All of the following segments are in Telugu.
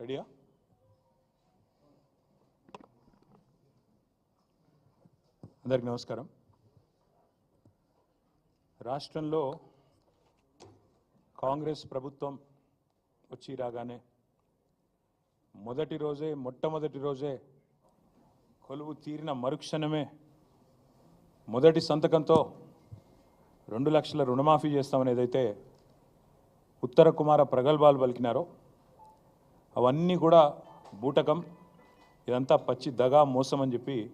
రెడీయా అందరికి నమస్కారం. రాష్ట్రంలో కాంగ్రెస్ ప్రభుత్వం వచ్చి రాగానే మొదటి రోజే మొట్టమొదటి రోజే కొలువు తీరిన మరుక్షణమే మొదటి సంతకంతో రెండు లక్షల రుణమాఫీ చేస్తామని ఏదైతే ఉత్తర కుమార ప్రగల్భాలు పలికినారో అవన్నీ కూడా బూటకం. ఇదంతా పచ్చి దగా మోసం అని చెప్పి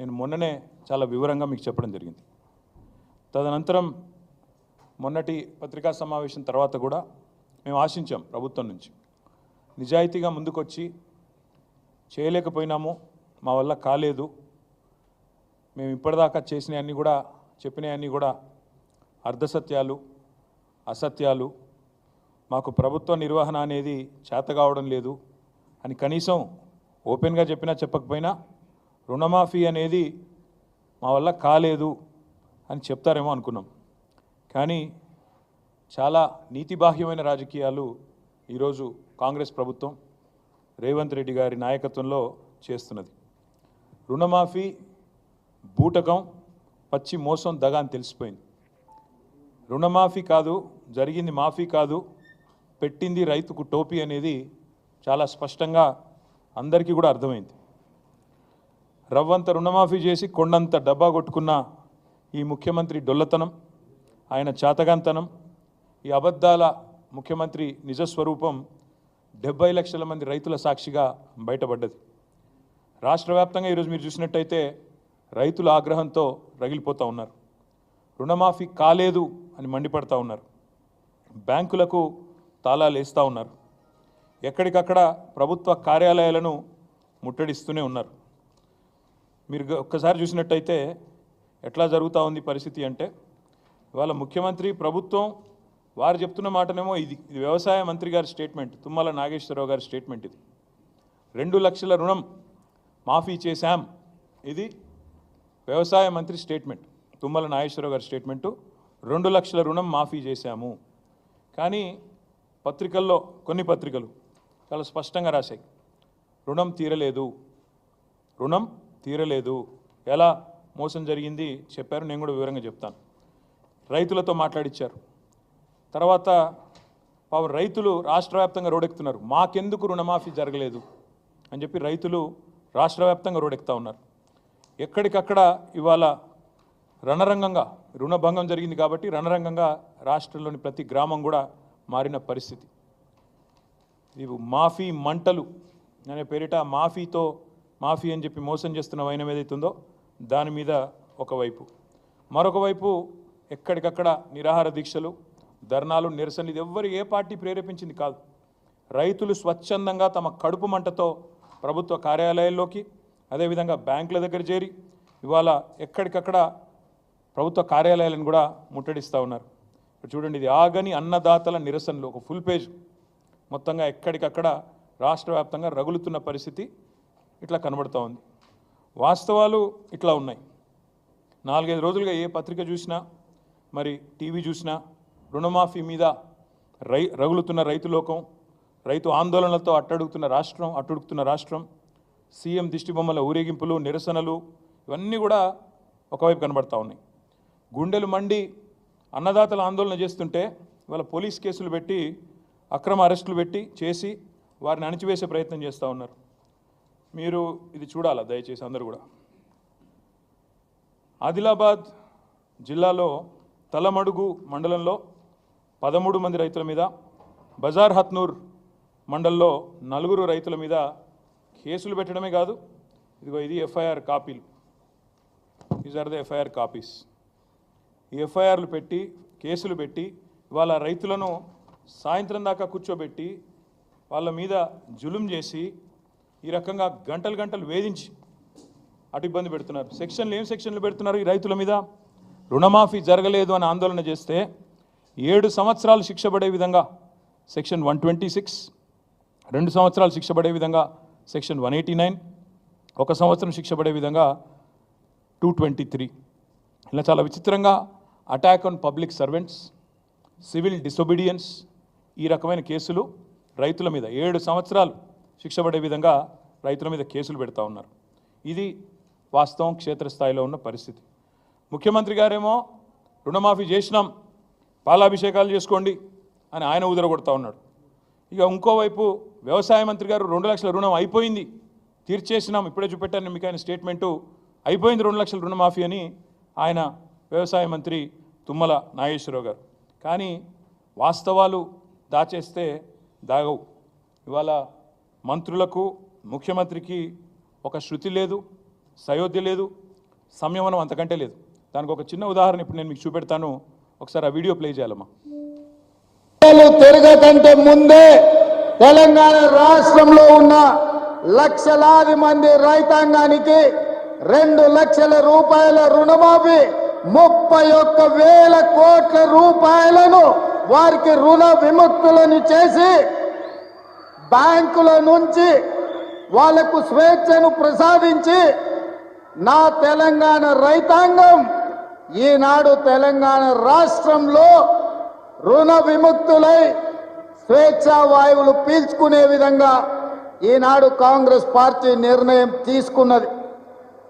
నేను మొన్ననే చాలా వివరంగా మీకు చెప్పడం జరిగింది. తదనంతరం మొన్నటి పత్రికా సమావేశం తర్వాత కూడా మేము ఆశించాం ప్రభుత్వం నుంచి. నిజాయితీగా ముందుకొచ్చి చేయలేకపోయినాము మా వల్ల కాలేదు. మేము ఇప్పటిదాకా చేసినవన్నీ కూడా చెప్పినవన్నీ కూడా అర్ధసత్యాలు అసత్యాలు మాకు ప్రభుత్వ నిర్వహణ అనేది చేత కావడం లేదు అని కనీసం ఓపెన్గా చెప్పినా చెప్పకపోయినా రుణమాఫీ అనేది మా వల్ల కాలేదు అని చెప్తారేమో అనుకున్నాం. కానీ చాలా నీతిబాహ్యమైన రాజకీయాలు ఈరోజు కాంగ్రెస్ ప్రభుత్వం రేవంత్ రెడ్డి గారి నాయకత్వంలో చేస్తున్నది. రుణమాఫీ బూటకం పచ్చి మోసం దగా అని తెలిసిపోయింది. రుణమాఫీ కాదు జరిగింది మాఫీ కాదు పెట్టింది రైతుకు టోపీ అనేది చాలా స్పష్టంగా అందరికీ కూడా అర్థమైంది. రవ్వంత రుణమాఫీ చేసి కొండంత డబ్బా కొట్టుకున్న ఈ ముఖ్యమంత్రి డొల్లతనం ఆయన చాతగాంతనం ఈ అబద్ధాల ముఖ్యమంత్రి నిజస్వరూపం డెబ్బై లక్షల మంది రైతుల సాక్షిగా బయటపడ్డది. రాష్ట్ర వ్యాప్తంగా ఈరోజు మీరు చూసినట్టయితే రైతుల ఆగ్రహంతో రగిలిపోతూ ఉన్నారు. రుణమాఫీ కాలేదు అని మండిపడతా ఉన్నారు. బ్యాంకులకు తాళాలు వేస్తూ ఉన్నారు. ఎక్కడికక్కడ ప్రభుత్వ కార్యాలయాలను ముట్టడిస్తూనే ఉన్నారు. మీరు ఒక్కసారి చూసినట్టయితే ఎట్లా జరుగుతూ ఉంది పరిస్థితి అంటే ఇవాళ ముఖ్యమంత్రి ప్రభుత్వం వారు చెప్తున్న మాటనేమో ఇది ఇది వ్యవసాయ మంత్రి గారి స్టేట్మెంట్ తుమ్మల నాగేశ్వరరావు గారి స్టేట్మెంట్ ఇది. రెండు లక్షల రుణం మాఫీ చేశాం. ఇది వ్యవసాయ మంత్రి స్టేట్మెంట్ తుమ్మల నాగేశ్వరరావు గారి స్టేట్మెంటు. రెండు లక్షల రుణం మాఫీ చేశాము. కానీ పత్రికల్లో కొన్ని పత్రికలు చాలా స్పష్టంగా రాశాయి. రుణం తీరలేదు. రుణం తీరలేదు. ఎలా మోసం జరిగింది చెప్పారు నేను కూడా వివరంగా చెప్తాను. రైతులతో మాట్లాడిచ్చారు. తర్వాత పాపం రైతులు రాష్ట్ర వ్యాప్తంగా రోడెక్కుతున్నారు. మాకెందుకు రుణమాఫీ జరగలేదు అని చెప్పి రైతులు రాష్ట్ర వ్యాప్తంగా రోడెక్కుతా ఉన్నారు. ఎక్కడికక్కడ ఇవాళ రణరంగంగా రుణభంగం జరిగింది కాబట్టి రణరంగంగా రాష్ట్రంలోని ప్రతి గ్రామం కూడా మారిన పరిస్థితి. ఇవి మాఫీ మంటలు అనే పేరిట మాఫీతో మాఫీ అని చెప్పి మోసం చేస్తున్న వైనం ఏదైతే ఉందో దాని మీద ఒకవైపు మరొక వైపు ఎక్కడికక్కడ నిరాహార దీక్షలు ధర్నాలు నిరసనలు ఇది ఎవ్వరు ఏ పార్టీ ప్రేరేపించింది కాదు. రైతులు స్వచ్ఛందంగా తమ కడుపు మంటతో ప్రభుత్వ కార్యాలయాల్లోకి అదేవిధంగా బ్యాంకుల దగ్గర చేరి ఇవాళ ఎక్కడికక్కడ ప్రభుత్వ కార్యాలయాలను కూడా ముట్టడిస్తూ ఉన్నారు. ఇప్పుడు చూడండి ఇది ఆగని అన్నదాతల నిరసనలు. ఒక ఫుల్ పేజ్ మొత్తంగా ఎక్కడికక్కడ రాష్ట్ర వ్యాప్తంగా రగులుతున్న పరిస్థితి ఇట్లా కనబడుతూ ఉంది. వాస్తవాలు ఇట్లా ఉన్నాయి. నాలుగైదు రోజులుగా ఏ పత్రిక చూసినా మరి టీవీ చూసినా రుణమాఫీ మీద రై రగులుతున్న రైతు లోకం రైతు ఆందోళనలతో అట్టడుగుతున్న రాష్ట్రం అట్టుడుకుతున్న రాష్ట్రం సీఎం దిష్టిబొమ్మల ఊరేగింపులు నిరసనలు ఇవన్నీ కూడా ఒకవైపు కనబడతా ఉన్నాయి. గుండెలు మండి అన్నదాతలు ఆందోళన చేస్తుంటే వాళ్ళ పోలీస్ కేసులు పెట్టి అక్రమ అరెస్టులు పెట్టి చేసి వారిని అణిచివేసే ప్రయత్నం చేస్తూ ఉన్నారు. మీరు ఇది చూడాలా దయచేసి అందరూ కూడా? ఆదిలాబాద్ జిల్లాలో తలమడుగు మండలంలో పదమూడు మంది రైతుల మీద బజార్ హత్నూర్ మండల్లో నలుగురు రైతుల మీద కేసులు పెట్టడమే కాదు ఇదిగో ఇది ఎఫ్ఐఆర్ కాపీలు. Is are the FIR copies ఎఫ్ఐఆర్లు పెట్టి కేసులు పెట్టి వాళ్ళ రైతులను సాయంత్రం దాకా కూర్చోబెట్టి వాళ్ళ మీద జులుం చేసి ఈ రకంగా గంటలు గంటలు వేధించి అటు ఇబ్బంది పెడుతున్నారు. సెక్షన్లు ఏం సెక్షన్లు పెడుతున్నారు ఈ రైతుల మీద? రుణమాఫీ జరగలేదు అని ఆందోళన చేస్తే ఏడు సంవత్సరాలు శిక్ష పడే విధంగా సెక్షన్ వన్ ట్వంటీ సిక్స్ రెండు సంవత్సరాలు శిక్ష పడే విధంగా సెక్షన్ వన్ ఎయిటీ నైన్ ఒక సంవత్సరం శిక్ష పడే విధంగా టూ ట్వంటీ త్రీ. ఇలా చాలా విచిత్రంగా attack on public servants civil disobedience ఈ రకమైన కేసులు రైతుల మీద ఏడు సంవత్సరాలు శిక్ష పడే విధంగా రైతుల మీద కేసులు పెడతా ఉన్నారు. ఇది వాస్తవం క్షేత్రస్థాయిలో ఉన్న పరిస్థితి. ముఖ్యమంత్రి గారేమో రుణమాఫీ చేసినాం పాలాభిషేకాలు చేసుకోండి అని ఆయన ఉదరగొడతా ఉన్నాడు. ఇక ఇంకోవైపు వ్యవసాయ మంత్రి గారు రెండు లక్షల రుణం అయిపోయింది తీర్చేసినాం ఇప్పుడే చూపెట్టాను మీకు ఆయన స్టేట్మెంటు అయిపోయింది రెండు లక్షల రుణమాఫీ అని ఆయన వ్యవసాయ మంత్రి తుమ్మల నాగేశ్వరరావు గారు. కానీ వాస్తవాలు దాచేస్తే దాగవు. ఇవాళ మంత్రులకు ముఖ్యమంత్రికి ఒక శృతి లేదు సయోధ్య లేదు సంయమనం అంతకంటే లేదు. దానికి ఒక చిన్న ఉదాహరణ ఇప్పుడు నేను మీకు చూపెడతాను. ఒకసారి ఆ వీడియో ప్లే చేయాలమ్మా. తిరగకంటే ముందే తెలంగాణ రాష్ట్రంలో ఉన్న లక్షలాది మంది రైతాంగానికి రెండు లక్షల రూపాయల రుణమాఫీ ముప్పై ఒక్క వేల కోట్ల రూపాయలను వారికి రుణ విముక్తులను చేసి బ్యాంకుల నుంచి వాళ్ళకు స్వేచ్ఛను ప్రసాదించి నా తెలంగాణ రైతాంగం ఈనాడు తెలంగాణ రాష్ట్రంలో రుణ విముక్తులై స్వేచ్ఛా వాయువులు పీల్చుకునే విధంగా ఈనాడు కాంగ్రెస్ పార్టీ నిర్ణయం తీసుకున్నది.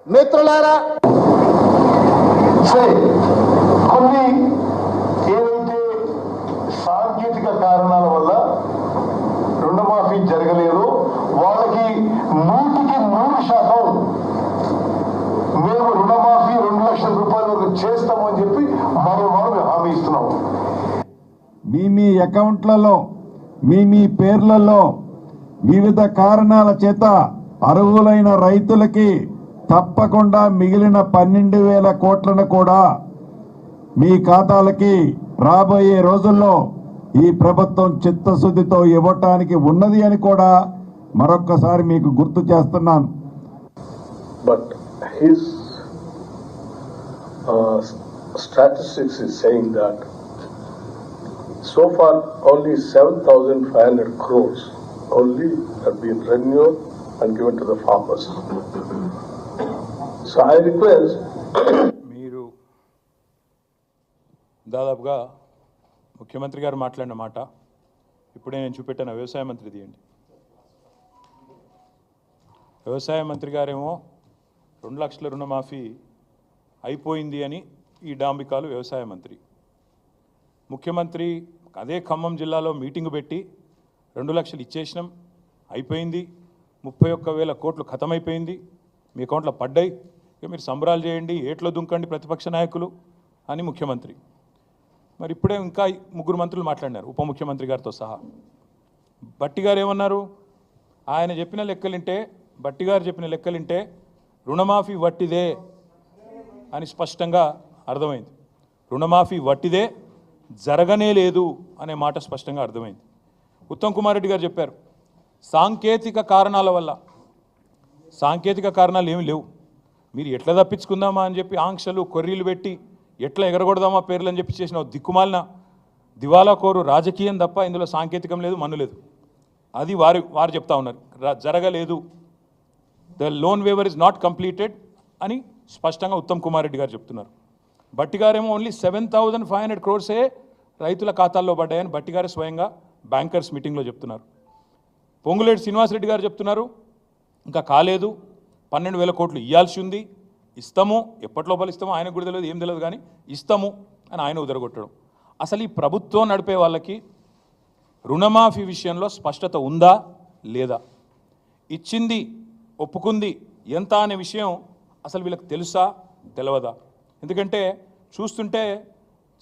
మిత్రులారా సరే కొన్ని ఏదైతే సాంకేతిక కారణాల వల్ల రుణమాఫీ జరగలేదు వాళ్ళకి నూటికి నూరు శాతం మేము రుణమాఫీ రెండు లక్షల రూపాయల వరకు చేస్తామని చెప్పి మనం మనం హామీ ఇస్తున్నాం. మీ మీ అకౌంట్లలో మీ మీ పేర్లలో వివిధ కారణాల చేత అర్హులైన రైతులకి తప్పకుండా మిగిలిన పన్నెండు వేల కోట్లను కూడా మీ ఖాతాలకి రాబోయే రోజుల్లో ఈ ప్రభుత్వం చిత్తశుద్ధితో ఇవ్వటానికి ఉన్నది అని కూడా మరొక్కసారి మీకు గుర్తు చేస్తున్నాను. But his statistics is saying that so far only seven thousand five hundred crores only been renewed and given the farmers so I request మీరు దాదాపుగా ముఖ్యమంత్రి గారు మాట్లాడిన మాట ఇప్పుడే నేను చూపెట్టాను వ్యవసాయ మంత్రి తీయండి. వ్యవసాయ మంత్రి గారేమో రెండు లక్షల రుణమాఫీ అయిపోయింది అని ఈ డాంబికాలు వ్యవసాయ మంత్రి. ముఖ్యమంత్రి అదే ఖమ్మం జిల్లాలో మీటింగ్ పెట్టి రెండు లక్షలు ఇచ్చేసినాం అయిపోయింది. ముప్పై ఒక్క వేల కోట్లు ఖతమైపోయింది. మీ అకౌంట్లో పడ్డాయి. ఇక మీరు సంబరాలు చేయండి ఏట్లో దుంకండి ప్రతిపక్ష నాయకులు అని ముఖ్యమంత్రి. మరి ఇప్పుడే ఇంకా ముగ్గురు మంత్రులు మాట్లాడినారు ఉప ముఖ్యమంత్రి గారితో సహా. బట్టి గారు ఏమన్నారు? ఆయన చెప్పిన లెక్కలింటే బట్టి గారు చెప్పిన లెక్కలింటే రుణమాఫీ వట్టిదే అని స్పష్టంగా అర్థమైంది. రుణమాఫీ వట్టిదే జరగనే లేదు అనే మాట స్పష్టంగా అర్థమైంది. ఉత్తమ్ కుమార్ రెడ్డి గారు చెప్పారు సాంకేతిక కారణాల వల్ల సాంకేతిక కారణాలు ఏమి లేవు. మీరు ఎట్లా తప్పించుకుందామా అని చెప్పి ఆంక్షలు కొర్రీలు పెట్టి ఎట్లా ఎగరగొడదామా పేర్లు అని చెప్పి చేసిన దిక్కుమాలిన దివాలా కోరు రాజకీయం తప్ప ఇందులో సాంకేతికం లేదు మన్ను లేదు. అది వారు వారు చెప్తా ఉన్నారు. జరగలేదు. The loan waiver is not completed అని స్పష్టంగా ఉత్తమ్ కుమార్ రెడ్డి గారు చెప్తున్నారు. బట్టి గారేమో only seven thousand five hundred క్రోర్సే రైతుల ఖాతాల్లో పడ్డాయని బట్టి గారు స్వయంగా బ్యాంకర్స్ మీటింగ్లో చెప్తున్నారు. పొంగులేటి శ్రీనివాసరెడ్డి గారు చెప్తున్నారు ఇంకా కాలేదు. పన్నెండు వేల కోట్లు ఇవ్వాల్సి ఉంది ఇస్తాము. ఎప్పటి లోపల ఇస్తామో ఆయనకు కూడా తెలియదు ఏం తెలియదు కానీ ఇస్తాము అని ఆయన ఉదరగొట్టడం. అసలు ఈ ప్రభుత్వం నడిపే వాళ్ళకి రుణమాఫీ విషయంలో స్పష్టత ఉందా లేదా? ఇచ్చింది ఒప్పుకుంది ఎంత అనే విషయం అసలు వీళ్ళకి తెలుసా? తెలియదా ఎందుకంటే చూస్తుంటే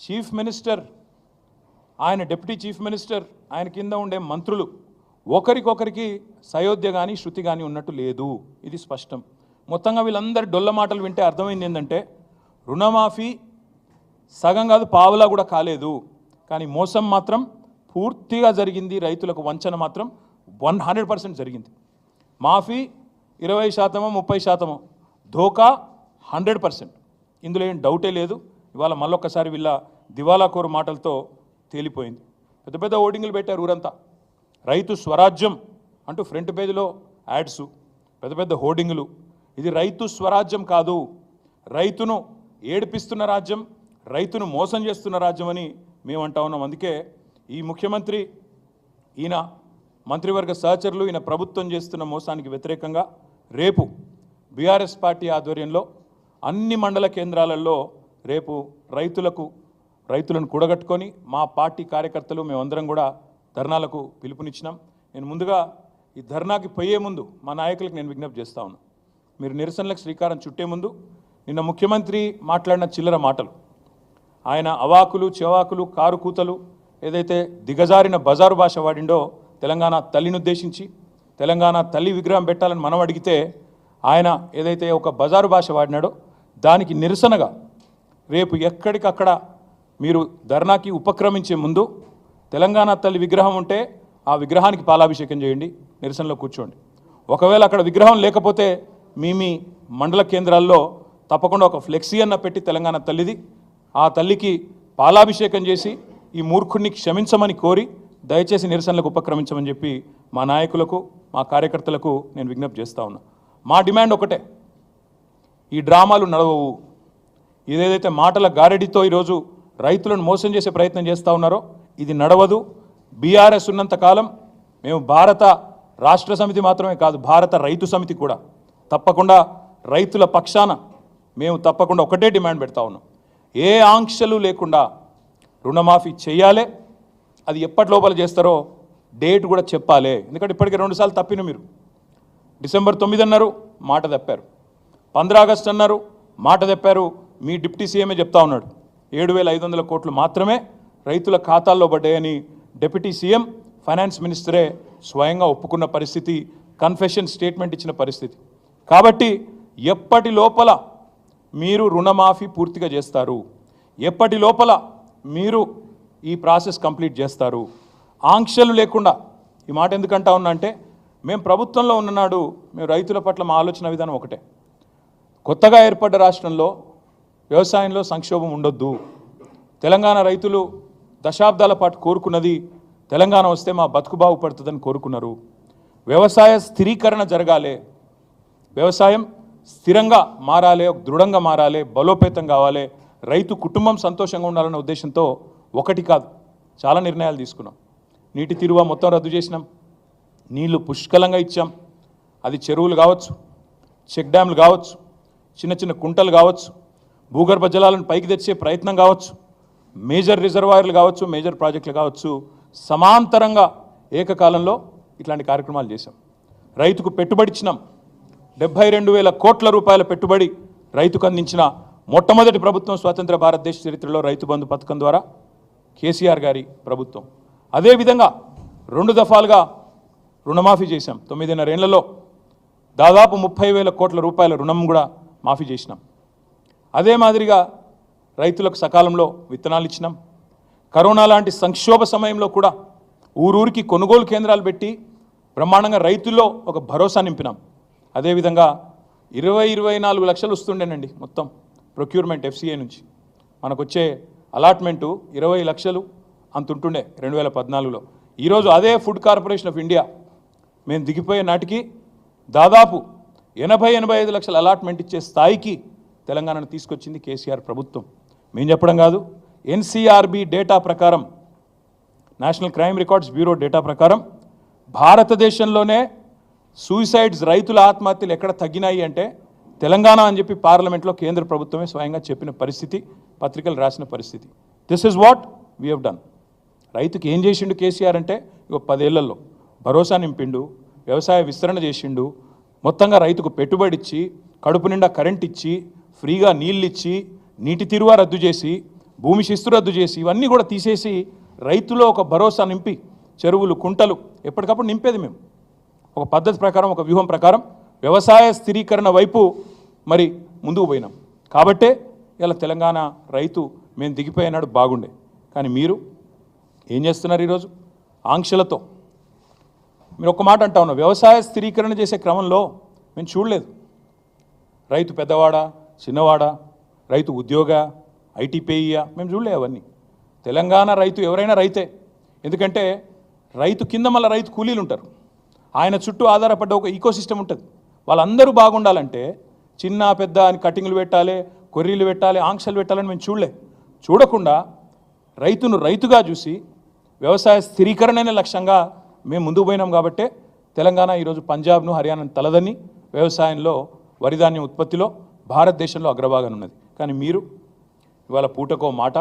చీఫ్ మినిస్టర్ ఆయన డిప్యూటీ చీఫ్ మినిస్టర్ ఆయన కింద ఉండే మంత్రులు ఒకరికొకరికి సయోధ్య కానీ శృతి కానీ ఉన్నట్టు లేదు. ఇది స్పష్టం. మొత్తంగా వీళ్ళందరి డొల్ల మాటలు వింటే అర్థమైంది ఏంటంటే రుణమాఫీ సగం కాదు పావులా కూడా కాలేదు. కానీ మోసం మాత్రం పూర్తిగా జరిగింది. రైతులకు వంచన మాత్రం వన్ హండ్రెడ్ పర్సెంట్ జరిగింది. మాఫీ ఇరవై శాతమో ముప్పై శాతమో ధోకా హండ్రెడ్ పర్సెంట్. ఇందులో ఏం డౌటే లేదు. ఇవాళ మళ్ళొక్కసారి వీళ్ళ దివాలా కోరు మాటలతో తేలిపోయింది. పెద్ద పెద్ద ఓటింగ్లు పెట్టారు ఊరంతా. రైతు స్వరాజ్యం అంటూ ఫ్రంట్ పేజీలో యాడ్స్ పెద్ద పెద్ద హోర్డింగులు. ఇది రైతు స్వరాజ్యం కాదు. రైతును ఏడిపిస్తున్న రాజ్యం రైతును మోసం చేస్తున్న రాజ్యం అని మేము అంటా ఉన్నాం. అందుకే ఈ ముఖ్యమంత్రి ఈయన మంత్రివర్గ సహచరులు ఈయన ప్రభుత్వం చేస్తున్న మోసానికి వ్యతిరేకంగా రేపు బీఆర్ఎస్ పార్టీ ఆధ్వర్యంలో అన్ని మండల కేంద్రాలలో రేపు రైతులకు రైతులను కూడగట్టుకొని మా పార్టీ కార్యకర్తలు మేమందరం కూడా ధర్నాలకు పిలుపునిచ్చినాం. నేను ముందుగా ఈ ధర్నాకి పోయే ముందు మా నాయకులకు నేను విజ్ఞప్తి చేస్తా ఉన్నా. మీరు నిరసనలకు శ్రీకారం చుట్టే ముందు నిన్న ముఖ్యమంత్రి మాట్లాడిన చిల్లర మాటలు. ఆయన అవాకులు చెవాకులు కారు కూతలు ఏదైతే దిగజారిన బజారు భాష వాడిండో తెలంగాణ తల్లిని ఉద్దేశించి తెలంగాణ తల్లి విగ్రహం పెట్టాలని మనం అడిగితే ఆయన ఏదైతే ఒక బజారు భాష వాడినాడో దానికి నిరసనగా రేపు ఎక్కడికక్కడ మీరు ధర్నాకి ఉపక్రమించే ముందు తెలంగాణ తల్లి విగ్రహం ఉంటే ఆ విగ్రహానికి పాలాభిషేకం చేయండి నిరసనలో కూర్చోండి. ఒకవేళ అక్కడ విగ్రహం లేకపోతే మీ మీ మండల కేంద్రాల్లో తప్పకుండా ఒక ఫ్లెక్సీ అన్న పెట్టి తెలంగాణ తల్లిది ఆ తల్లికి పాలాభిషేకం చేసి ఈ మూర్ఖుడిని క్షమించమని కోరి దయచేసి నిరసనలకు ఉపక్రమించమని చెప్పి మా నాయకులకు మా కార్యకర్తలకు నేను విజ్ఞప్తి చేస్తా ఉన్నా. మా డిమాండ్ ఒకటే. ఈ డ్రామాలు నడవవు. ఇదేదైతే మాటల గారెడితో ఈరోజు రైతులను మోసం చేసే ప్రయత్నం చేస్తూ ఉన్నారో ఇది నడవదు. బీఆర్ఎస్ ఉన్నంత కాలం మేము భారత రాష్ట్ర సమితి మాత్రమే కాదు భారత రైతు సమితి కూడా. తప్పకుండా రైతుల పక్షాన మేము తప్పకుండా ఒకటే డిమాండ్ పెడతా ఉన్నాం. ఏ ఆంక్షలు లేకుండా రుణమాఫీ చేయాలి అది ఎప్పటి లోపల చేస్తారో డేట్ కూడా చెప్పాలి. ఎందుకంటే ఇప్పటికే రెండుసార్లు తప్పిన మీరు. డిసెంబర్ తొమ్మిది అన్నారు మాట తప్పారు. పంద్రా ఆగస్టు అన్నారు మాట తప్పారు. మీ డిప్యూటీ సీఎమే చెప్తా ఉన్నాడు. ఏడు వేల ఐదు వందల కోట్లు మాత్రమే రైతుల ఖాతాల్లో పడ్డాయని డిప్యూటీ సీఎం ఫైనాన్స్ మినిస్టరే స్వయంగా ఒప్పుకున్న పరిస్థితి కన్ఫెషన్ స్టేట్మెంట్ ఇచ్చిన పరిస్థితి. కాబట్టి ఎప్పటి లోపల మీరు రుణమాఫీ పూర్తిగా చేస్తారు? ఎప్పటి లోపల మీరు ఈ ప్రాసెస్ కంప్లీట్ చేస్తారు? ఆంక్షలు లేకుండా ఈ మాట ఎందుకంటా ఉన్నా అంటే మేము ప్రభుత్వంలో ఉన్ననాడు మేము రైతుల పట్ల మా ఆలోచన విధానం ఒకటే. కొత్తగా ఏర్పడ్డ రాష్ట్రంలో వ్యవసాయంలో సంక్షోభం ఉండొద్దు. తెలంగాణ రైతులు దశాబ్దాల పాటు కోరుకున్నది తెలంగాణ వస్తే మా బతుకు బాగుపడుతుందని కోరుకున్నారు. వ్యవసాయ స్థిరీకరణ జరగాలి. వ్యవసాయం స్థిరంగా మారాలి దృఢంగా మారాలి బలోపేతం కావాలి. రైతు కుటుంబం సంతోషంగా ఉండాలన్న ఉద్దేశంతో ఒకటి కాదు చాలా నిర్ణయాలు తీసుకున్నాం. నీటి తిరువ మొత్తం రద్దు చేసినాం. నీళ్ళు పుష్కలంగా ఇచ్చాం. అది చెరువులు కావచ్చు చెక్ డ్యామ్లు కావచ్చు చిన్న చిన్న కుంటలు కావచ్చు భూగర్భ జలాలను పైకి తెచ్చే ప్రయత్నం కావచ్చు. మేజర్ రిజర్వాయర్లు కావచ్చు మేజర్ ప్రాజెక్టులు కావచ్చు సమాంతరంగా ఏకకాలంలో ఇట్లాంటి కార్యక్రమాలు చేశాం. రైతుకు పెట్టుబడి ఇచ్చినాం. డెబ్బై రెండు వేల కోట్ల రూపాయల పెట్టుబడి రైతుకు అందించిన మొట్టమొదటి ప్రభుత్వం స్వతంత్ర భారతదేశ చరిత్రలో రైతు బంధు పథకం ద్వారా కేసీఆర్ గారి ప్రభుత్వం. అదేవిధంగా రెండు దఫాలుగా రుణమాఫీ చేశాం. తొమ్మిదిన్నరేళ్ళలో దాదాపు ముప్పై వేల కోట్ల రూపాయల రుణం కూడా మాఫీ చేసినాం. అదే మాదిరిగా రైతులకు సకాలంలో విత్తనాలు ఇచ్చినాం. కరోనా లాంటి సంక్షోభ సమయంలో కూడా ఊరూరికి కొనుగోలు కేంద్రాలు పెట్టి బ్రహ్మాండంగా రైతుల్లో ఒక భరోసా నింపినాం. అదేవిధంగా ఇరవై ఇరవై నాలుగు లక్షలు వస్తుండేనండి మొత్తం ప్రొక్యూర్మెంట్ ఎఫ్సిఐ నుంచి. మనకు వచ్చే అలాట్మెంటు ఇరవై లక్షలు అంత ఉంటుండే రెండు వేల పద్నాలుగులో. ఈరోజు అదే ఫుడ్ కార్పొరేషన్ ఆఫ్ ఇండియా మేము దిగిపోయే నాటికి దాదాపు ఎనభై ఎనభై ఐదు లక్షల అలాట్మెంట్ ఇచ్చే స్థాయికి తెలంగాణను తీసుకొచ్చింది కేసీఆర్ ప్రభుత్వం. మేము చెప్పడం కాదు. ఎన్సీఆర్బి డేటా ప్రకారం national crime records bureau data ప్రకారం భారతదేశంలోనే సూసైడ్స్ రైతుల ఆత్మహత్యలు ఎక్కడ తగ్గినాయి అంటే తెలంగాణ అని చెప్పి పార్లమెంట్లో కేంద్ర ప్రభుత్వమే స్వయంగా చెప్పిన పరిస్థితి పత్రికలు రాసిన పరిస్థితి. This is what we have done రైతుకి ఏం చేసిండు కేసీఆర్ అంటే ఇక పదేళ్ళలో భరోసా నింపిండు వ్యవసాయ విస్తరణ చేసిండు మొత్తంగా రైతుకు పెట్టుబడి ఇచ్చి కడుపు నిండా కరెంట్ ఇచ్చి ఫ్రీగా నీళ్ళు ఇచ్చి నీటి తిరువ రద్దు చేసి భూమి శిస్తు రద్దు చేసి ఇవన్నీ కూడా తీసేసి రైతులో ఒక భరోసా నింపి చెరువులు కుంటలు ఎప్పటికప్పుడు నింపేది మేము. ఒక పద్ధతి ప్రకారం ఒక వ్యూహం ప్రకారం వ్యవసాయ స్థిరీకరణ వైపు మరి ముందుకు పోయినాం. కాబట్టే ఇలా తెలంగాణ రైతు మేము దిగిపోయినాడు బాగుండే. కానీ మీరు ఏం చేస్తున్నారు ఈరోజు? ఆంక్షలతో. మీరు ఒక మాట అంటా ఉన్నాం వ్యవసాయ స్థిరీకరణ చేసే క్రమంలో మేము చూడలేదు. రైతు పెద్దవాడా చిన్నవాడా రైతు ఉద్యోగ ఐటీపీఈయా మేము చూడలే అవన్నీ. తెలంగాణ రైతు ఎవరైనా రైతే. ఎందుకంటే రైతు కింద మళ్ళీ రైతు కూలీలు ఉంటారు. ఆయన చుట్టూ ఆధారపడ్డ ఒక ఈకోసిస్టమ్ ఉంటుంది. వాళ్ళందరూ బాగుండాలంటే చిన్న పెద్ద అని కటింగ్లు పెట్టాలి కొర్రీలు పెట్టాలి ఆంక్షలు పెట్టాలని మేము చూడలే. చూడకుండా రైతును రైతుగా చూసి వ్యవసాయ స్థిరీకరణనే లక్ష్యంగా మేము ముందుకు పోయినాం కాబట్టే తెలంగాణ ఈరోజు పంజాబ్ను హర్యానాను తలదని వ్యవసాయంలో వరిధాన్యం ఉత్పత్తిలో భారతదేశంలో అగ్రభాగం ఉన్నది కానీ మీరు ఇవాళ పూటకో మాట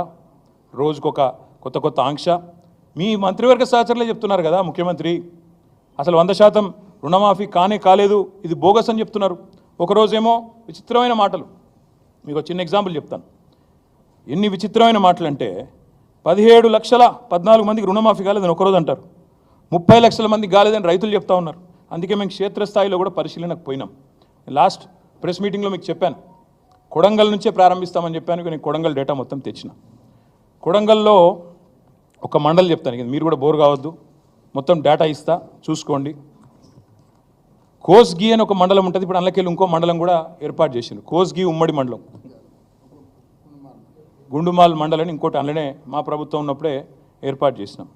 రోజుకొక కొత్త కొత్త ఆంక్ష. మీ మంత్రివర్గ సహచరులే చెప్తున్నారు కదా ముఖ్యమంత్రి. అసలు వంద శాతం రుణమాఫీ కానే కాలేదు ఇది బోగస్ అని చెప్తున్నారు. ఒకరోజేమో విచిత్రమైన మాటలు. మీకు చిన్న ఎగ్జాంపుల్ చెప్తాను. ఎన్ని విచిత్రమైన మాటలు అంటే పదిహేడు లక్షల పద్నాలుగు మందికి రుణమాఫీ కాలేదని ఒకరోజు అంటారు. ముప్పై లక్షల మందికి కాలేదని రైతులు చెప్తా ఉన్నారు. అందుకే మేము క్షేత్రస్థాయిలో కూడా పరిశీలనకు పోయినాం. లాస్ట్ ప్రెస్ మీటింగ్లో మీకు చెప్పాను. కొడంగల్ నుంచే ప్రారంభిస్తామని చెప్పాను నేను కొడంగల్ డేటా మొత్తం తెచ్చిన. కొడంగల్లో ఒక మండలి చెప్తాను మీరు కూడా బోర్ కావద్దు. మొత్తం డేటా ఇస్తా చూసుకోండి. కోస్గి అని ఒక మండలం ఉంటుంది ఇప్పుడు అందులోకెళ్ళి ఇంకో మండలం కూడా ఏర్పాటు చేసింది కోస్గి ఉమ్మడి మండలం. గుండుమాల్ మండలని ఇంకోటి అందులోనే మా ప్రభుత్వం ఉన్నప్పుడే ఏర్పాటు చేసినాం.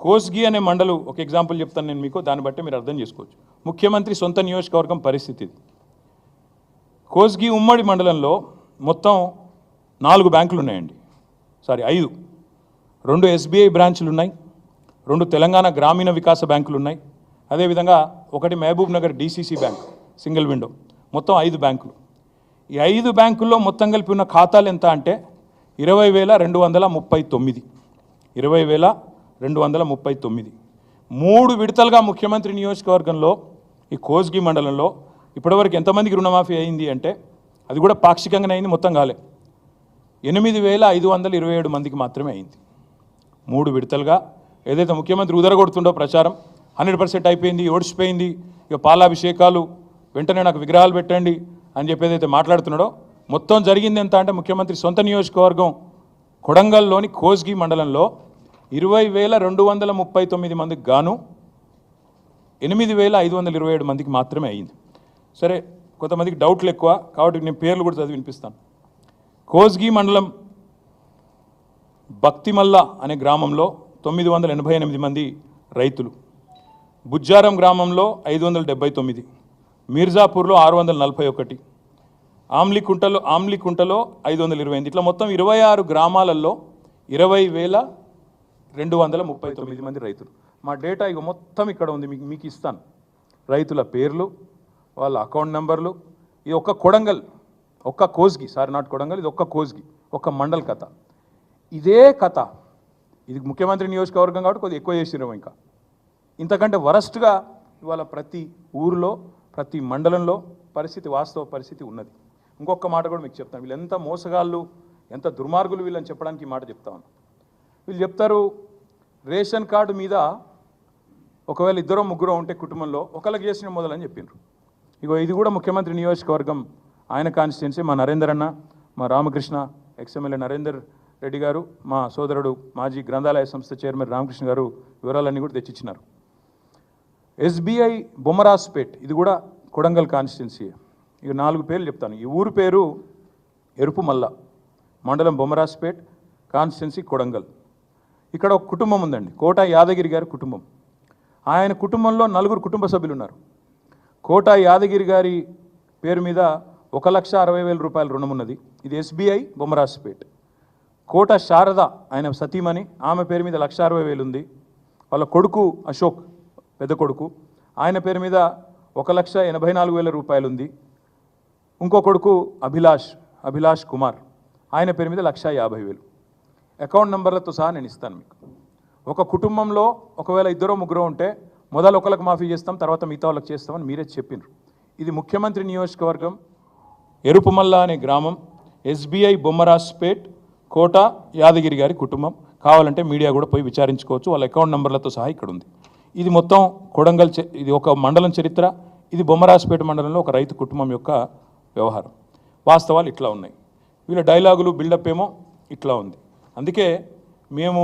కోస్గి అనే మండలు ఒక ఎగ్జాంపుల్ చెప్తాను నేను మీకు దాన్ని బట్టి మీరు అర్థం చేసుకోవచ్చు. ముఖ్యమంత్రి సొంత నియోజకవర్గం పరిస్థితి ఇది. కోస్గి ఉమ్మడి మండలంలో మొత్తం నాలుగు బ్యాంకులు ఉన్నాయండి సారీ ఐదు. రెండు ఎస్బీఐ బ్రాంచ్లు ఉన్నాయి రెండు తెలంగాణ గ్రామీణ వికాస బ్యాంకులు ఉన్నాయి అదేవిధంగా ఒకటి Mahbubnagar DCC bank single window. మొత్తం ఐదు బ్యాంకులు. ఈ ఐదు బ్యాంకుల్లో మొత్తం కలిపి ఉన్న ఖాతాలు ఎంత అంటే ఇరవై వేల రెండు వందల ముప్పై తొమ్మిది. ఇరవై వేల రెండు వందల ముప్పై తొమ్మిది. మూడు విడతలుగా ముఖ్యమంత్రి నియోజకవర్గంలో ఈ కోస్గి మండలంలో ఇప్పటివరకు ఎంతమందికి రుణమాఫీ అయింది అంటే అది కూడా పాక్షికంగానే అయింది మొత్తం కాలే. ఎనిమిది వేల ఐదు వందల ఇరవై ఏడు మందికి మాత్రమే అయింది. మూడు విడతలుగా ఏదైతే ముఖ్యమంత్రి ఉదరగొడుతుండో ప్రచారం హండ్రెడ్ పర్సెంట్ అయిపోయింది ఓడిచిపోయింది ఇక పాలాభిషేకాలు వెంటనే నాకు విగ్రహాలు పెట్టండి అని చెప్పి ఏదైతే మాట్లాడుతున్నాడో మొత్తం జరిగింది ఎంత అంటే ముఖ్యమంత్రి సొంత నియోజకవర్గం కొడంగల్లోని కోస్గి మండలంలో ఇరవై వేల రెండు వందల ముప్పై తొమ్మిది మందికి గాను ఎనిమిది వేల ఐదు వందల ఇరవై ఏడు మందికి మాత్రమే అయింది. సరే కొంతమందికి డౌట్లు ఎక్కువ కాబట్టి నేను పేర్లు కూడా చదివి వినిపిస్తాను. కోస్గి మండలం భక్తిమల్ల అనే గ్రామంలో తొమ్మిది వందల ఎనభై ఎనిమిది మంది రైతులు. బుజ్జారం గ్రామంలో ఐదు వందల డెబ్బై తొమ్మిది. మీర్జాపూర్లో ఆరు వందల నలభై ఒకటి. ఆమ్లికుంటలో ఆమ్లికుంటలో ఐదు వందల ఇరవై ఎనిమిది. ఇట్లా మొత్తం ఇరవై ఆరు గ్రామాలలో ఇరవై వేల రెండు వందల ముప్పై తొమ్మిది మంది రైతులు. మా డేటా ఇక మొత్తం ఇక్కడ ఉంది మీకు మీకు ఇస్తాను. రైతుల పేర్లు వాళ్ళ అకౌంట్ నెంబర్లు ఇది ఒక్క కొడంగల్ ఒక్క కోస్గి సారీ నాట్ కొడంగల్ ఇది ఒక్క కోజ్గి ఒక్క మండల్ కథ. ఇదే కథ ఇది ముఖ్యమంత్రి నియోజకవర్గం కాబట్టి కొద్దిగా ఎక్కువ చేసినాం ఇంకా. ఇంతకంటే వరస్ట్గా ఇవాళ ప్రతి ఊరిలో ప్రతి మండలంలో పరిస్థితి వాస్తవ పరిస్థితి ఉన్నది. ఇంకొక మాట కూడా మీకు చెప్తాను. వీళ్ళు ఎంత మోసగాళ్ళు ఎంత దుర్మార్గులు వీళ్ళని చెప్పడానికి ఈ మాట చెప్తాను వీళ్ళు చెప్తారు రేషన్ కార్డు మీద ఒకవేళ ఇద్దరు ముగ్గురు ఉంటే కుటుంబంలో ఒకళ్ళకి చేసిన మొదలని చెప్పిండ్రు ఇగో ఇది కూడా ముఖ్యమంత్రి నియోజకవర్గం ఆయన కాన్స్టిట్యున్సీ మా నరేందర్ అన్న మా రామకృష్ణ ఎక్స్ఎమ్మెల్యే నరేందర్ రెడ్డి గారు మా సోదరుడు మాజీ గ్రంథాలయ సంస్థ చైర్మన్ రామకృష్ణ గారు వివరాలన్నీ కూడా తెచ్చిచ్చినారు. ఎస్బీఐ బొమ్మరాజ్పేట్ ఇది కూడా కొడంగల్ కాన్స్టిట్యున్సీ ఇక నాలుగు పేర్లు చెప్తాను. ఈ ఊరు పేరు ఎరుపు మల్ల మండలం బొమ్మరాజ్పేట్ కాన్స్టిట్యున్సీ కొడంగల్. ఇక్కడ ఒక కుటుంబం ఉందండి కోట యాదగిరి గారి కుటుంబం. ఆయన కుటుంబంలో నలుగురు కుటుంబ సభ్యులు ఉన్నారు. కోట యాదగిరి గారి పేరు మీద ఒక లక్ష అరవై వేల రూపాయల రుణం ఉన్నది. ఇది ఎస్బీఐ బొమ్మరాజ్పేట్. కోట శారద ఆయన సతీమణి ఆమె పేరు మీద లక్ష అరవై వేలు ఉంది. వాళ్ళ కొడుకు అశోక్ పెద్ద కొడుకు. ఆయన పేరు మీద ఒక లక్ష ఎనభై నాలుగు వేల రూపాయలు ఉంది. ఇంకో కొడుకు అభిలాష్ అభిలాష్ కుమార్. ఆయన పేరు మీద లక్ష యాభై వేలు. అకౌంట్ నెంబర్లతో సహా నేను ఇస్తాను మీకు. ఒక కుటుంబంలో ఒకవేళ ఇద్దరో ముగ్గురో ఉంటే మొదలు ఒకరికి మాఫీ చేస్తాం తర్వాత మిగతా వాళ్ళకి చేస్తామని మీరే చెప్పినారు. ఇది ముఖ్యమంత్రి నియోజకవర్గం ఎరుపుమల్ల అనే గ్రామం ఎస్బీఐ బొమ్మరాజ్పేట్ కోట యాదగిరి గారి కుటుంబం. కావాలంటే మీడియా కూడా పోయి విచారించుకోవచ్చు వాళ్ళ అకౌంట్ నెంబర్లతో సహా ఇక్కడ ఉంది. ఇది మొత్తం కొడంగల్ ఇది ఒక మండలం చరిత్ర ఇది బొమ్మరాజ్పేట మండలంలో ఒక రైతు కుటుంబం యొక్క వ్యవహారం. వాస్తవాలు ఇట్లా ఉన్నాయి. వీళ్ళ డైలాగులు బిల్డప్ ఏమో ఇట్లా ఉంది. అందుకే మేము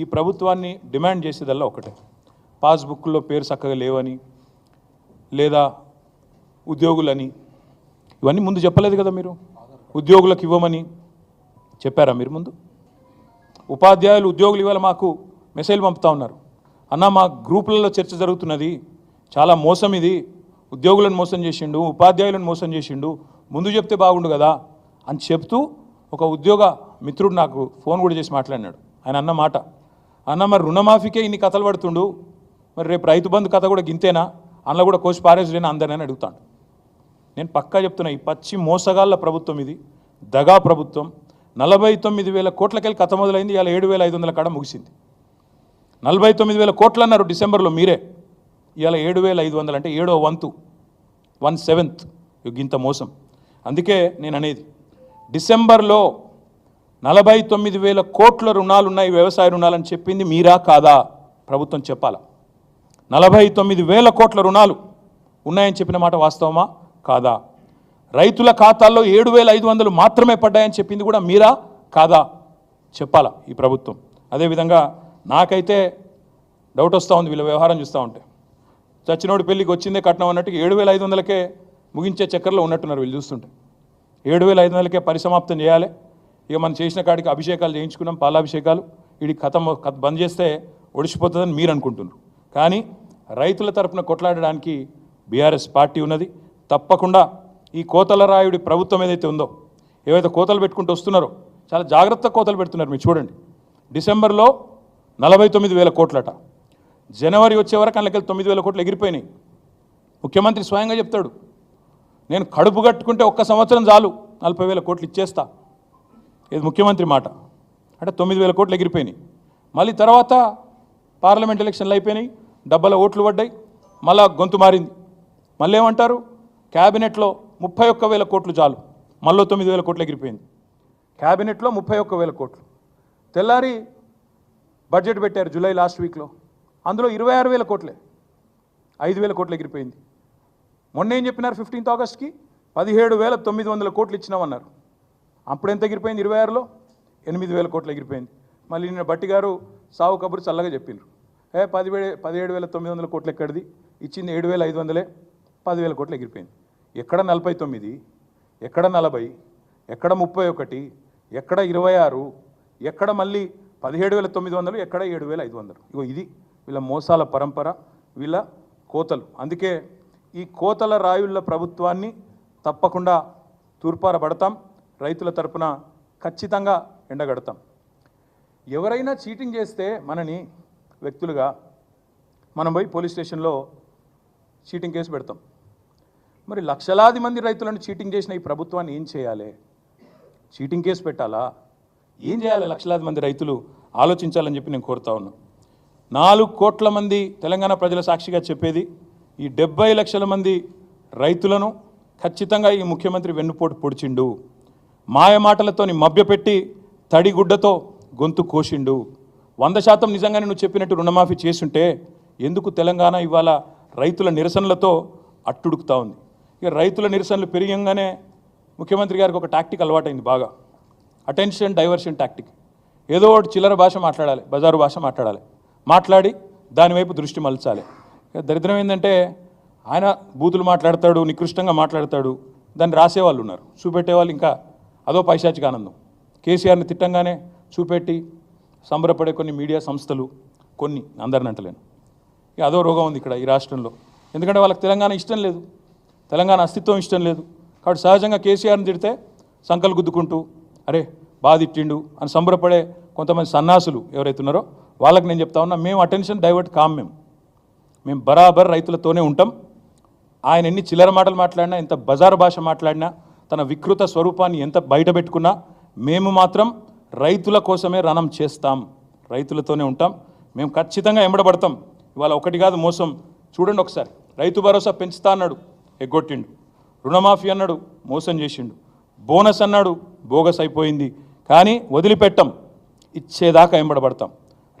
ఈ ప్రభుత్వాన్ని డిమాండ్ చేసేదల్లా ఒకటే. పాస్బుక్లో పేరు చక్కగా లేవని లేదా ఉద్యోగులని ఇవన్నీ ముందు చెప్పలేదు కదా మీరు? ఉద్యోగులకు ఇవ్వమని చెప్పారా మీరు ముందు? ఉపాధ్యాయులు ఉద్యోగులు ఇవాళ మాకు మెసేజ్ పంపుతా ఉన్నారు. అన్న మా గ్రూపులలో చర్చ జరుగుతున్నది. చాలా మోసం ఇది. ఉద్యోగులను మోసం చేసిండు ఉపాధ్యాయులను మోసం చేసిండు. ముందు చెప్తే బాగుండు కదా అని చెప్తూ ఒక ఉద్యోగ మిత్రుడు నాకు ఫోన్ కూడా చేసి మాట్లాడినాడు. ఆయన అన్న మాట. అన్న మరి రుణమాఫీకే ఇన్ని కథలు పడుతుండు? మరి రేపు రైతు బంధు కథ కూడా గింతేనా? అందులో కూడా కోసి పారేసుడేనా అందరినని అడుగుతాను నేను పక్కా చెప్తున్నా ఈ పచ్చి మోసగాళ్ళ ప్రభుత్వం ఇది దగా ప్రభుత్వం. నలభై తొమ్మిది వేల కోట్లకెళ్ళి కథ మొదలైంది ఇవాళ ఏడు వేల ఐదు వందల కాడ ముగిసింది. నలభై తొమ్మిది వేల కోట్లు అన్నారు డిసెంబర్లో మీరే. ఇవాళ ఏడు వేల ఐదు వందలు అంటే ఏడో వంతు వన్ సెవెంత్. ఇంత మోసం. అందుకే నేను అనేది డిసెంబర్లో నలభై తొమ్మిది వేల కోట్ల రుణాలు ఉన్నాయి వ్యవసాయ రుణాలని చెప్పింది మీరా కాదా? ప్రభుత్వం చెప్పాలా? నలభై తొమ్మిది వేల కోట్ల రుణాలు ఉన్నాయని చెప్పిన మాట వాస్తవమా? కాదా? రైతుల ఖాతాల్లో ఏడు వేల ఐదు వందలు మాత్రమే పడ్డాయని చెప్పింది కూడా మీరా? కాదా? చెప్పాలా ఈ ప్రభుత్వం? అదేవిధంగా నాకైతే డౌట్ వస్తూ ఉంది వీళ్ళ వ్యవహారం చూస్తూ ఉంటే. చచ్చినోడి పెళ్ళికి వచ్చిందే కట్నం అన్నట్టు ఏడు వేల ఐదు వందలకే ముగించే చక్కెరలో ఉన్నట్టున్నారు వీళ్ళు చూస్తుంటే. ఏడు వేల ఐదు వందలకే పరిసమాప్తం చేయాలి. ఇక మనం చేసిన కాడికి అభిషేకాలు చేయించుకున్నాం పాలాభిషేకాలు. ఇది కథ బంద్ చేస్తే ఒడిచిపోతుందని మీరు అనుకుంటున్నారు. కానీ రైతుల తరపున కొట్లాడడానికి బీఆర్ఎస్ పార్టీ ఉన్నది. తప్పకుండా ఈ కోతల రాయుడి ప్రభుత్వం ఏదైతే ఉందో ఏవైతే కోతలు పెట్టుకుంటూ వస్తున్నారో చాలా జాగ్రత్త కోతలు పెడుతున్నారు మీరు చూడండి. డిసెంబర్లో నలభై తొమ్మిది వేల కోట్లట. జనవరి వచ్చే వరకు అందులోకి తొమ్మిది వేల కోట్లు ఎగిరిపోయినాయి. ముఖ్యమంత్రి స్వయంగా చెప్తాడు నేను కడుపు కట్టుకుంటే ఒక్క సంవత్సరం చాలు నలభై వేల కోట్లు ఇచ్చేస్తా. ఇది ముఖ్యమంత్రి మాట. అంటే తొమ్మిది వేల కోట్లు ఎగిరిపోయినాయి. మళ్ళీ తర్వాత పార్లమెంట్ ఎలక్షన్లు అయిపోయినాయి. డబ్బల ఓట్లు పడ్డాయి మళ్ళా గొంతు మారింది. మళ్ళీ ఏమంటారు క్యాబినెట్లో ముప్పై ఒక్క వేల కోట్లు చాలు మళ్ళీ తొమ్మిది వేల కోట్లు ఎగిరిపోయింది. క్యాబినెట్లో ముప్పై ఒక్క వేల కోట్లు. తెల్లారి బడ్జెట్ పెట్టారు జూలై లాస్ట్ వీక్లో. అందులో ఇరవై ఆరు వేల కోట్లే ఐదు వేల కోట్లు ఎగిరిపోయింది. మొన్న ఏం చెప్పినారు ఫిఫ్టీన్త్ ఆగస్ట్కి? పదిహేడు వేల తొమ్మిది వందల కోట్లు ఇచ్చినామన్నారు. అప్పుడు ఎంత ఎగిరిపోయింది? ఇరవై ఆరులో? ఎనిమిది వేల కోట్లు ఎగిరిపోయింది. మళ్ళీ నిన్న బట్టి గారు సావు కబురు చల్లగా చెప్పిండ్రు ఏ పదివేల పదిహేడు వేల తొమ్మిది వందల కోట్లు ఎక్కడిది? ఇచ్చింది ఏడు వేల ఐదు వందలే పదివేల కోట్లు ఎగిరిపోయింది. ఎక్కడ నలభై తొమ్మిది ఎక్కడ నలభై ఎక్కడ ముప్పై ఒకటి ఎక్కడ ఇరవై ఆరు ఎక్కడ మళ్ళీ పదిహేడు వేల తొమ్మిది వందలు ఎక్కడ ఏడు వేల ఐదు వందలు. ఇగో ఇది వీళ్ళ మోసాల పరంపర వీళ్ళ కోతలు. అందుకే ఈ కోతల రాయుళ్ళ ప్రభుత్వాన్ని తప్పకుండా తూర్పారబడతాం రైతుల తరపున ఖచ్చితంగా ఎండగడతాం. ఎవరైనా చీటింగ్ చేస్తే మనని వ్యక్తులుగా మనం పోయి పోలీస్ స్టేషన్లో చీటింగ్ కేసు పెడతాం. మరి లక్షలాది మంది రైతులను చీటింగ్ చేసిన ఈ ప్రభుత్వాన్ని ఏం చేయాలి? చీటింగ్ కేసు పెట్టాలా? ఏం చేయాలి లక్షలాది మంది రైతులు? ఆలోచించాలని చెప్పి నేను కోరుతా ఉన్నా. నాలుగు కోట్ల మంది తెలంగాణ ప్రజల సాక్షిగా చెప్పేది ఈ డెబ్బై లక్షల మంది రైతులను ఖచ్చితంగా ఈ ముఖ్యమంత్రి వెన్నుపోటు పొడిచిండు. మాయ మాటలతోని మభ్యపెట్టి తడిగుడ్డతో గొంతు కోసిండు. వంద శాతం నిజంగానే నువ్వు చెప్పినట్టు రుణమాఫీ చేసుంటే ఎందుకు తెలంగాణ ఇవాళ రైతుల నిరసనలతో అట్టుడుకుతా ఉంది? ఇక రైతుల నిరసనలు పెరిగంగానే ముఖ్యమంత్రి గారికి ఒక టాక్టిక్ అలవాటైంది బాగా. అటెన్షన్ డైవర్షన్ టాక్టిక్ ఏదో ఒకటి చిల్లర భాష మాట్లాడాలి బజారు భాష మాట్లాడాలి. మాట్లాడి దానివైపు దృష్టి మలచాలి. దరిద్రం ఏంటంటే ఆయన బూతులు మాట్లాడతాడు నికృష్టంగా మాట్లాడతాడు దాన్ని రాసేవాళ్ళు ఉన్నారు. చూపెట్టేవాళ్ళు ఇంకా అదో పైశాచిక ఆనందం. కేసీఆర్ని తిట్టంగానే చూపెట్టి సంబరపడే కొన్ని మీడియా సంస్థలు కొన్ని అందరిని అంటలేను. ఇక అదో రోగం ఉంది ఇక్కడ ఈ రాష్ట్రంలో. ఎందుకంటే వాళ్ళకి తెలంగాణ ఇష్టం లేదు. తెలంగాణ అస్తిత్వం ఇష్టం లేదు. కాబట్టి సహజంగా కేసీఆర్ని తిడితే సంకలు గుద్దుకుంటూ అరే బాధిట్టిండు అని సంబరపడే కొంతమంది సన్నాసులు ఎవరైతే ఉన్నారో వాళ్ళకి నేను చెప్తా ఉన్నా మేము అటెన్షన్ డైవర్ట్ కాం మేము. మేము బరాబర్ రైతులతోనే ఉంటాం. ఆయన ఎన్ని చిల్లర మాటలు మాట్లాడినా ఎంత బజారు భాష మాట్లాడినా తన వికృత స్వరూపాన్ని ఎంత బయట పెట్టుకున్నా మేము మాత్రం రైతుల కోసమే రణం చేస్తాం. రైతులతోనే ఉంటాం. మేము ఖచ్చితంగా ఎంబడబడతాం ఇవాళ ఒకటి కాదు మోసం. చూడండి ఒకసారి. రైతు భరోసా పెంచుతా అన్నాడు. ఎగ్గొట్టిండు. రుణమాఫీ అన్నాడు. మోసం చేసిండు. బోనస్ అన్నాడు. బోగస్ అయిపోయింది. కానీ వదిలిపెట్టం. ఇచ్చేదాకా ఎంబడబడతాం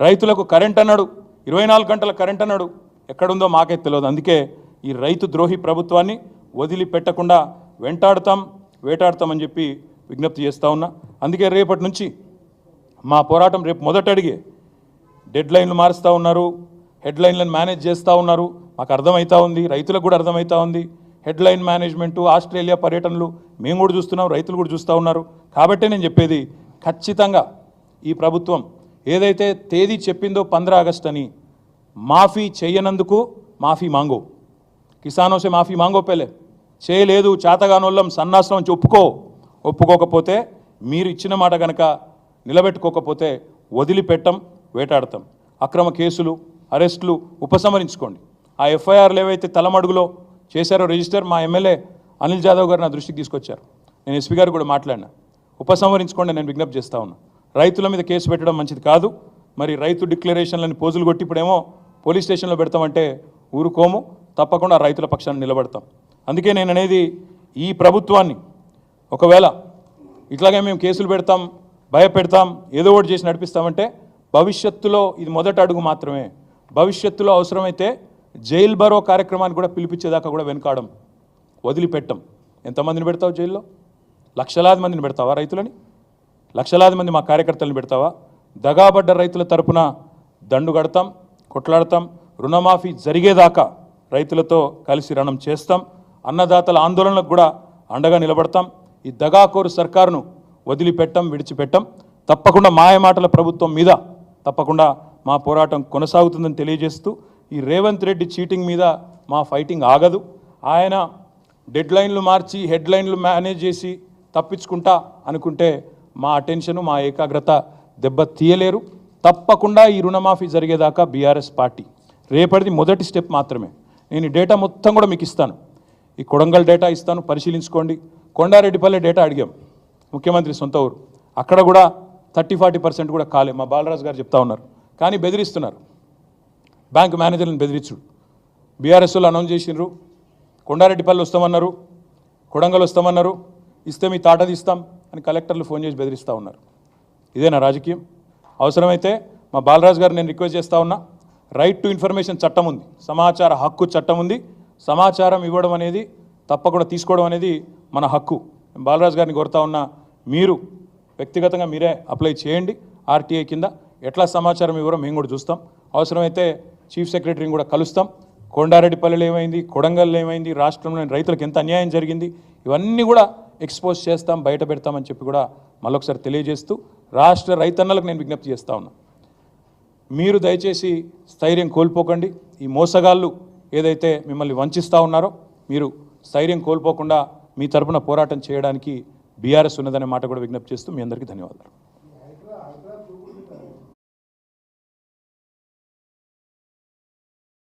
రైతులకు కరెంట్ అన్నాడు. ఇరవై నాలుగు గంటల కరెంట్ అన్నాడు. ఎక్కడుందో మాకే తెలియదు అందుకే ఈ రైతు ద్రోహి ప్రభుత్వాన్ని వదిలిపెట్టకుండా వెంటాడతాం వేటాడతామని చెప్పి విజ్ఞప్తి చేస్తా ఉన్నా. అందుకే రేపటి నుంచి మా పోరాటం రేపు మొదట అడిగే డెడ్ లైన్లు మారుస్తూ ఉన్నారు హెడ్ లైన్లను మేనేజ్ చేస్తూ ఉన్నారు. మాకు అర్థమవుతా ఉంది రైతులకు కూడా అర్థమవుతా ఉంది. హెడ్ లైన్ మేనేజ్మెంటు ఆస్ట్రేలియా పర్యటనలు మేము కూడా చూస్తున్నాం రైతులు కూడా చూస్తూ ఉన్నారు. కాబట్టే నేను చెప్పేది ఖచ్చితంగా ఈ ప్రభుత్వం ఏదైతే తేదీ చెప్పిందో పంద్రా ఆగస్ట్ అని మాఫీ చేయనందుకు మాఫీ మాంగో. కిసానోసే మాఫీ మాంగో పేలే చేయలేదు చేతగానోళ్ళం సన్నాసం ఒప్పుకో ఒప్పుకోకపోతే మీరు ఇచ్చిన మాట కనుక నిలబెట్టుకోకపోతే వదిలిపెట్టం వేటాడతాం. అక్రమ కేసులు అరెస్టులు ఉపసంహరించుకోండి. ఆ ఎఫ్ఐఆర్లు ఏవైతే తలమడుగులో చేశారో రిజిస్టర్ మా ఎమ్మెల్యే అనిల్ జాదవ్ గారు నా దృష్టికి తీసుకొచ్చారు. నేను ఎస్పీ గారు కూడా మాట్లాడినా. ఉపసంహరించుకోండి నేను విజ్ఞప్తి చేస్తా ఉన్నా. రైతుల మీద కేసు పెట్టడం మంచిది కాదు. మరి రైతు డిక్లరేషన్లని పోజులు కొట్టి ఇప్పుడేమో పోలీస్ స్టేషన్లో పెడతామంటే ఊరుకోము. తప్పకుండా రైతుల పక్షాన్ని నిలబడతాం. అందుకే నేను అనేది ఈ ప్రభుత్వాన్ని ఒకవేళ ఇట్లాగే మేము కేసులు పెడతాం భయపెడతాం ఏదో ఒకటి చేసి నడిపిస్తామంటే భవిష్యత్తులో ఇది మొదటి అడుగు మాత్రమే. భవిష్యత్తులో అవసరమైతే జైల్ బరో కార్యక్రమాన్ని కూడా పిలిపించేదాకా కూడా వెనకాడం వదిలిపెట్టం. ఎంతమందిని పెడతావు జైల్లో? లక్షలాది మందిని పెడతావా రైతులని? లక్షలాది మంది మా కార్యకర్తలను పెడతావా? దగాబడ్డ రైతుల తరపున దండు కడతాం కొట్లాడతాం రుణమాఫీ జరిగేదాకా రైతులతో కలిసి రణం చేస్తాం అన్నదాతల ఆందోళనలకు కూడా అండగా నిలబడతాం. ఈ దగాకోరు సర్కారును వదిలిపెట్టం విడిచిపెట్టం. తప్పకుండా మాయమాటల ప్రభుత్వం మీద తప్పకుండా మా పోరాటం కొనసాగుతుందని తెలియజేస్తూ ఈ రేవంత్ రెడ్డి చీటింగ్ మీద మా ఫైటింగ్ ఆగదు. ఆయన డెడ్లైన్లు మార్చి హెడ్లైన్లు మేనేజ్ చేసి తప్పించుకుంటా అనుకుంటే మా అటెన్షన్ మా ఏకాగ్రత దెబ్బ తీయలేరు. తప్పకుండా ఈ రుణమాఫీ జరిగేదాకా బీఆర్ఎస్ పార్టీ. రేపటిది మొదటి స్టెప్ మాత్రమే. నేను డేటా మొత్తం కూడా మీకు ఇస్తాను. ఈ కొడంగల్ డేటా ఇస్తాను పరిశీలించుకోండి. కొండారెడ్డిపల్లె డేటా అడిగాం. ముఖ్యమంత్రి సొంత ఊరు. అక్కడ కూడా థర్టీ ఫార్టీ పర్సెంట్ కూడా కాలే మా బాలరాజు గారు చెప్తా ఉన్నారు. కానీ బెదిరిస్తున్నారు. బ్యాంక్ మేనేజర్ని బెదిరించుడు బీఆర్ఎస్ అనౌన్స్ చేసిండ్రు. కొండారెడ్డిపల్లి వస్తామన్నారు. కొడంగల్ వస్తామన్నారు. ఇస్తే మీ తాట తీస్తాం అని కలెక్టర్లు ఫోన్ చేసి బెదిరిస్తూ ఉన్నారు. ఇదేనా రాజకీయం? అవసరమైతే మా బాలరాజు గారు నేను రిక్వెస్ట్ చేస్తూ ఉన్నా. రైట్ టు ఇన్ఫర్మేషన్ చట్టం ఉంది. సమాచార హక్కు చట్టం ఉంది. సమాచారం ఇవ్వడం అనేది తప్పకుండా తీసుకోవడం అనేది మన హక్కు. బాలరాజు గారిని కోరుతా ఉన్న మీరు వ్యక్తిగతంగా మీరే అప్లై చేయండి ఆర్టీఐ కింద. ఎట్లా సమాచారం ఇవ్వరో మేము కూడా చూస్తాం. అవసరమైతే చీఫ్ సెక్రటరీని కూడా కలుస్తాం. కొండారెడ్డిపల్లిలో ఏమైంది? కొడంగల్లో ఏమైంది? రాష్ట్రంలోని రైతులకు ఎంత అన్యాయం జరిగింది? ఇవన్నీ కూడా ఎక్స్పోజ్ చేస్తాం బయట పెడతామని చెప్పి కూడా మళ్ళొకసారి తెలియజేస్తూ రాష్ట్ర రైతన్నలకు నేను విజ్ఞప్తి చేస్తా ఉన్నా. మీరు దయచేసి స్థైర్యం కోల్పోకండి. ఈ మోసగాళ్ళు ఏదైతే మిమ్మల్ని వంచిస్తూ ఉన్నారో మీరు స్థైర్యం కోల్పోకుండా మీ తరపున పోరాటం చేయడానికి బీఆర్ఎస్ ఉన్నదనే మాట కూడా విజ్ఞప్తి చేస్తూ మీ అందరికీ ధన్యవాదాలు.